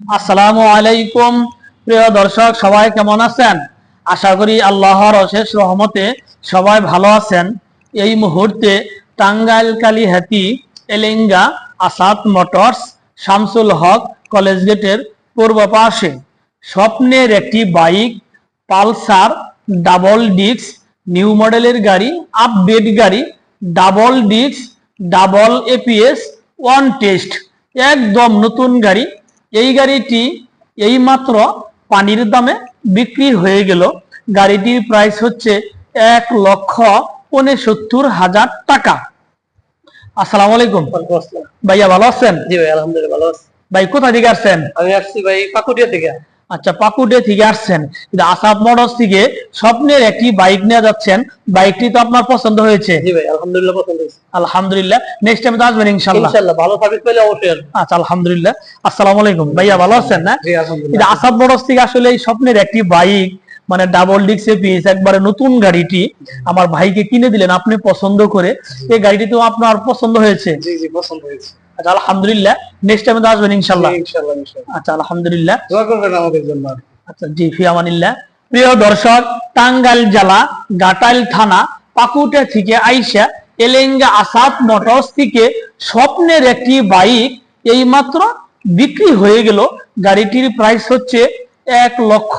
আসসালামু আলাইকুম, প্রিয় দর্শক, সবাই কেমন আছেন? আশা করি আল্লাহর অশেষ রহমতে সবাই ভালো আছেন। এই মুহূর্তে টাঙ্গাইল কালীহাতি এলেঙ্গা, আসাদ মোটরস, শামসুল হক কলেজ গেটের পূর্ব পাশে। স্বপ্নের একটি bike, Pulsar, double disc, new মডেলের গাড়ি, আপডেট গাড়ি, double disc, double ABS, one test, একদম নতুন গাড়ি এই গাড়িটি এই মাত্র পানির দামে বিক্রি হয়ে গেল। গাড়িটির প্রাইস হচ্ছে এক লক্ষ উনসত্তর হাজার টাকা। আসসালাম আলাইকুম। ভাইয়া ভালো আছেন? জি ভাই আলহামদুলিল্লাহ ভালো আছি। ভাই কোথা থেকে আসছেন? আমি আসছি ভাই পাকুটিয়া থেকে। আচ্ছা পাকুডে থেকে আসছেন। কিন্তু আসাদ মোটরস থেকে স্বপ্নের একটি বাইক নিয়ে যাচ্ছেন। বাইকটি তো আপনার পছন্দ হয়েছে। জি ভাই আলহামদুলিল্লাহ পছন্দ হয়েছে। আলহামদুলিল্লাহ। নেক্সট টাইম তো আসবেন ইনশাআল্লাহ। ভালো সার্ভিস পেলে অবশ্যই আচ্ছা আলহামদুলিল্লাহ। আসসালামু আলাইকুম। ভাইয়া ভালো আছেন না? জি আলহামদুলিল্লাহ। আসাদ মোটরস থেকে আসলে এই স্বপ্নের একটি বাইক মানে ডাবল ডিক্স পিস একবারে নতুন গাড়িটি আমার ভাইকে কিনে দিলেন। আপনি পছন্দ করে। এই গাড়িটি তো আপনার পছন্দ হয়েছে। জি জি পছন্দ হয়েছে। আচ্ছা আলহামদুলিল্লাহ। নেক্সট টাইমে তো আসবেন ইনশাল্লাহ আচ্ছা আলহামদুলিল্লাহ। দোয়া করবেন আমাদের জন্য। আচ্ছা জি ফিয়ামানিল্লাহ প্রিয় দর্শক টাঙ্গাইল জেলা গাটাইল থানা পাকুটে থেকে আইসা এলেঙ্গা আসাদ মোটরস থেকে স্বপ্নের একটি বাইক এইমাত্র বিক্রি হয়ে গেল। গাড়িটির প্রাইস হচ্ছে এক লক্ষ